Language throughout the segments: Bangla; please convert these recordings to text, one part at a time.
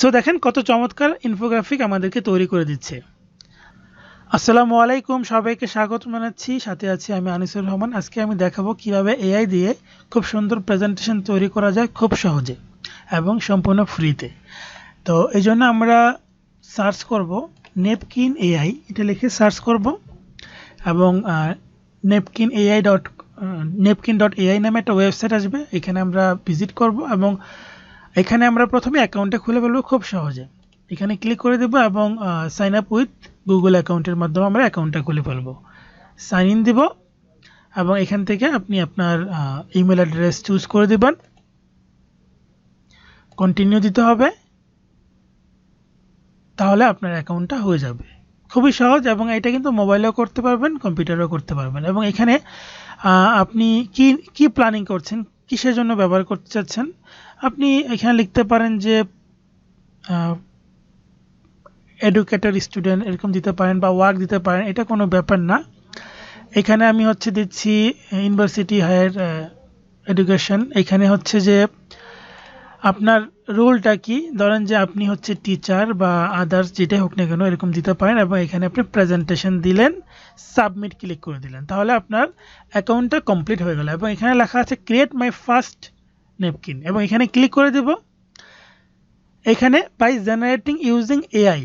সো দেখেন কত চমৎকার ইনফোগ্রাফিক আমাদেরকে তৈরি করে দিচ্ছে। আসসালামু আলাইকুম, সবাইকে স্বাগত জানাচ্ছি। সাথে আছি আমি আনিসুর রহমান। আজকে আমি দেখাবো কীভাবে এআই দিয়ে খুব সুন্দর প্রেজেন্টেশন তৈরি করা যায় খুব সহজে এবং সম্পূর্ণ ফ্রিতে তো, এই জন্য আমরা সার্চ করব নেপকিন এআই এটা লিখে সার্চ করব এবং napkin AI dot napkin dot AI নামে একটা ওয়েবসাইট আসবে। এখানে আমরা ভিজিট করব এবং এখানে আমরা প্রথমে অ্যাকাউন্টটা খুলে ফেলব খুব সহজে। এখানে ক্লিক করে দেবো এবং সাইন আপ উইথ গুগল অ্যাকাউন্টের মাধ্যমে আমরা অ্যাকাউন্টটা খুলে ফেলব। সাইন ইন দিব এবং এখান থেকে আপনি আপনার ইমেল অ্যাড্রেস চুজ করে দেবেন। কন্টিনিউ দিতে হবে। তাহলে আপনার অ্যাকাউন্টটা হয়ে যাবে। খুবই সহজ এবং এটা কিন্তু মোবাইলেও করতে পারবেন, কম্পিউটারেও করতে পারবেন এবং এখানে আপনি কি কি প্ল্যানিং করছেন, কিসের জন্য ব্যবহার করতে চাচ্ছেন? আপনি এখানে লিখতে পারেন যে এডুকেটেড স্টুডেন্ট এরকম দিতে পারেন বা ওয়ার্ক দিতে পারেন, এটা কোনো ব্যাপার না। এখানে আমি হচ্ছে দিচ্ছি ইউনিভার্সিটি হায়ার এডুকেশন এখানে হচ্ছে যে, আপনার রোলটা কি? ধরেন যে আপনি হচ্ছে টিচার বা আদার্স যেটাই হোক না কেন এরকম দিতে পারেন এবং এখানে আপনি প্রেজেন্টেশন দিলেন সাবমিট ক্লিক করে দিলেন। তাহলে আপনার অ্যাকাউন্টটা কমপ্লিট হয়ে গেল এবং এখানে লেখা আছে ক্রিয়েট মাই ফার্স্ট নেপকিন এবং এখানে ক্লিক করে দেব। এখানে by generating using AI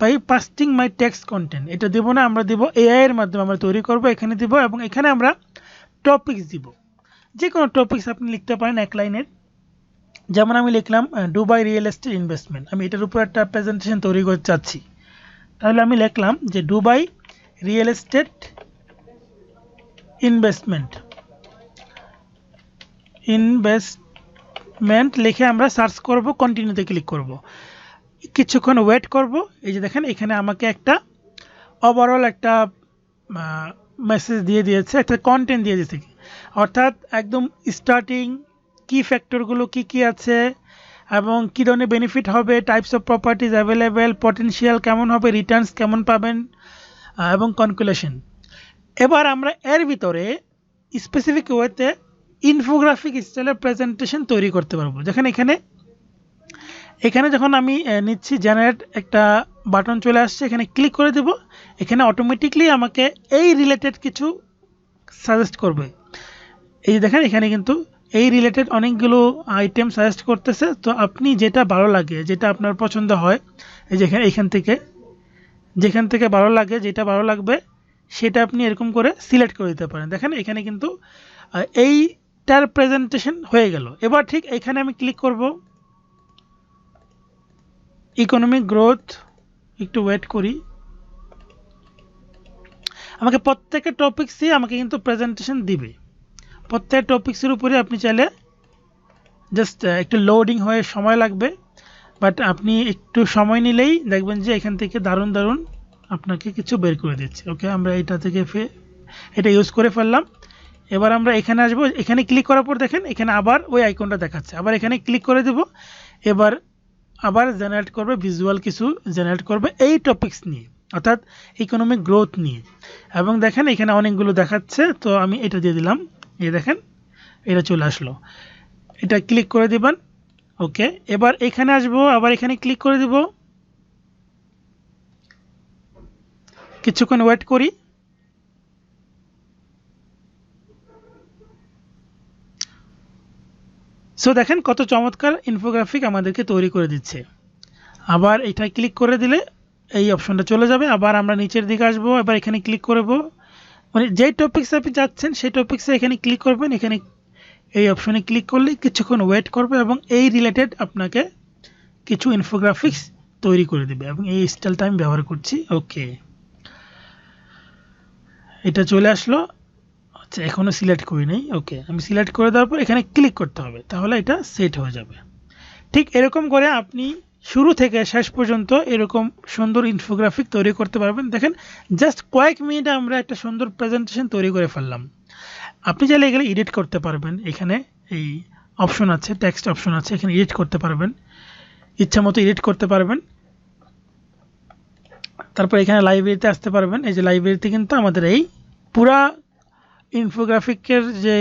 by pasting my text content এটা দেবো না, আমরা দেবো এআই এর মাধ্যমে আমরা তৈরি করব, এখানে দিব এবং এখানে আমরা টপিকস দিব। যে কোনো টপিকস আপনি লিখতে পারেন এক লাইনের। যেমন আমি লিখলাম দুবাই রিয়েল এস্টেট ইনভেস্টমেন্ট আমি এটার উপর একটা প্রেজেন্টেশন তৈরি করতে চাচ্ছি। তাহলে আমি লিখলাম যে Dubai real estate investment investment লিখে আমরা সার্চ করব কন্টিনিউতে ক্লিক করব। কিছুক্ষণ ওয়েট করব, এই যে দেখেন এখানে আমাকে একটা ওভারঅল একটা মেসেজ দিয়ে দিয়েছে, একটা কন্টেন্ট দিয়ে দিয়েছে। অর্থাৎ একদম স্টার্টিং কি ফ্যাক্টরগুলো কি কি আছে, এবং কী ধরনের বেনিফিট হবে types of properties available potential কেমন হবে রিটার্নস কেমন পাবেন এবং কনকুলেশন এবার আমরা এর ভিতরে স্পেসিফিক ওয়েতে ইনফোগ্রাফিক স্টাইলের প্রেজেন্টেশন তৈরি করতে পারব। যেখানে এখানে এখানে যখন আমি নিচ্ছি জেনারেট একটা বাটন চলে আসছে, এখানে ক্লিক করে দেব, এখানে অটোমেটিকলি আমাকে এই রিলেটেড কিছু সাজেস্ট করবে। এই দেখেন, এখানে কিন্তু এই রিলেটেড অনেকগুলো আইটেম সাজেস্ট করতেছে। তো আপনি যেটা ভালো লাগে, যেটা আপনার পছন্দ হয়, এই যেখানে এখান থেকে, যেখান থেকে ভালো লাগে, যেটা ভালো লাগবে, সেটা আপনি এরকম করে সিলেক্ট করে দিতে পারেন। দেখেন, এখানে কিন্তু এইটার প্রেজেন্টেশন হয়ে গেল। এবার ঠিক এখানে আমি ক্লিক করব। ইকোনমিক গ্রোথ একটু ওয়েট করি। আমাকে প্রত্যেকটা টপিক্সই আমাকে কিন্তু প্রেজেন্টেশন দিবে। প্রত্যেক টপিক্সের উপরে আপনি চাইলে জাস্ট একটু লোডিং হয়ে সময় লাগবে। বাট আপনি একটু সময় নিলেই দেখবেন যে এখান থেকে দারুণ দারুণ আপনাকে কিছু বের করে দিচ্ছে। ওকে আমরা এটা থেকে ফে এটা ইউজ করে ফেললাম। এবার আমরা এখানে আসব, এখানে ক্লিক করার পর দেখেন, এখানে আবার ওই আইকনটা দেখাচ্ছে। আবার এখানে ক্লিক করে দেব, এবার আবার জেনারেট করবে ভিজুয়াল কিছু জেনারেট করবে এই টপিক্স নিয়ে, অর্থাৎ ইকোনমিক গ্রোথ নিয়ে। এবং দেখেন, এখানে অনেকগুলো দেখাচ্ছে, তো আমি এটা দিয়ে দিলাম। এই দেখেন, এটা চলে আসলো। এটা ক্লিক করে দিবেন ওকে এবার এখানে আসব, আবার এখানে ক্লিক করে দিব। কিছুক্ষণ ওয়েট করি। সো দেখেন কত চমৎকার ইনফোগ্রাফিক আমাদেরকে তৈরি করে দিচ্ছে। আবার এটা ক্লিক করে দিলে এই অপশনটা চলে যাবে। আবার আমরা নিচের দিকে আসব, এবার এখানে ক্লিক করব। মানে যেই টপিক্সে আপনি যাচ্ছেন সেই টপিক্সে এখানে ক্লিক করবেন। এখানে এই অপশনে ক্লিক করলে কিছুক্ষণ ওয়েট করবে এবং এই রিলেটেড আপনাকে কিছু ইনফোগ্রাফিক্স তৈরি করে দেবে এবং এই স্টাইলটা আমি ব্যবহার করছি। ওকে এটা চলে আসলো। আচ্ছা এখনও সিলেক্ট করি নাই ওকে আমি সিলেক্ট করে দেওয়ার পর এখানে ক্লিক করতে হবে, তাহলে এটা সেট হয়ে যাবে। ঠিক এরকম করে আপনি শুরু থেকে শেষ পর্যন্ত এরকম সুন্দর ইনফোগ্রাফিক তৈরি করতে পারবেন। দেখেন জাস্ট কয়েক মিনিটে আমরা একটা সুন্দর প্রেজেন্টেশন তৈরি করে ফেললাম। আপনি চাইলে এগুলো এডিট করতে পারবেন। এখানে এই অপশন আছে টেক্সট অপশন আছে, এখানে এডিট করতে পারবেন। ইচ্ছা মতো এডিট করতে পারবেন। তারপর এখানে লাইব্রেরিতে আসতে পারবেন। এই যে লাইব্রেরিতে কিন্তু আমাদের এই পুরা ইনফোগ্রাফিকের যে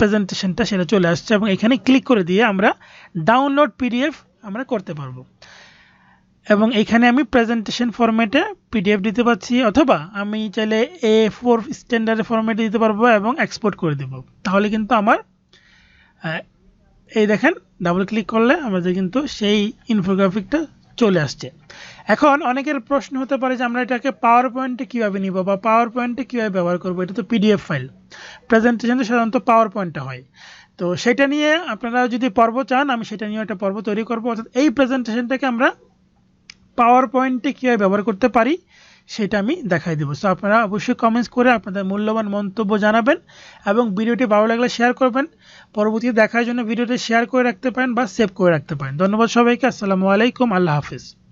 প্রেজেন্টেশনটা সেটা চলে আসছে এবং এখানে ক্লিক করে দিয়ে আমরা ডাউনলোড পিডিএফ আমরা করতে পারব। এবং এখানে আমি প্রেজেন্টেশন ফরম্যাটে পিডিএফ দিতে পারছি, অথবা আমি চাইলে এ ফোর স্ট্যান্ডার্ড ফরম্যাটে দিতে পারব এবং এক্সপোর্ট করে দেব। তাহলে কিন্তু আমার এই দেখেন ডাবল ক্লিক করলে আমাদের কিন্তু সেই ইনফোগ্রাফিকটা চলে আসছে। এখন অনেকের প্রশ্ন হতে পারে যে আমরা এটাকে পাওয়ার পয়েন্টে কীভাবে নিব বা পাওয়ার পয়েন্টে কীভাবে ব্যবহার করব? এটা তো পিডিএফ ফাইল প্রেজেন্টেশন সাধারণত পাওয়ার পয়েন্টে হয়। তো সেটা নিয়ে আপনারা যদি পর্ব চান, আমি সেটা নিয়ে একটা পর্ব তৈরি করব। অর্থাৎ এই প্রেজেন্টেশনটাকে আমরা পাওয়ার পয়েন্টে কীভাবে ব্যবহার করতে পারি, সেটা আমি দেখাই দেবো। সো আপনারা অবশ্যই কমেন্টস করে আপনাদের মূল্যবান মন্তব্য জানাবেন এবং ভিডিওটি ভালো লাগলে শেয়ার করবেন। পরবর্তীতে দেখার জন্য ভিডিওটি শেয়ার করে রাখতে পারেন বা সেভ করে রাখতে পারেন। ধন্যবাদ সবাইকে। আসসালামু আলাইকুম। আল্লাহ হাফিজ।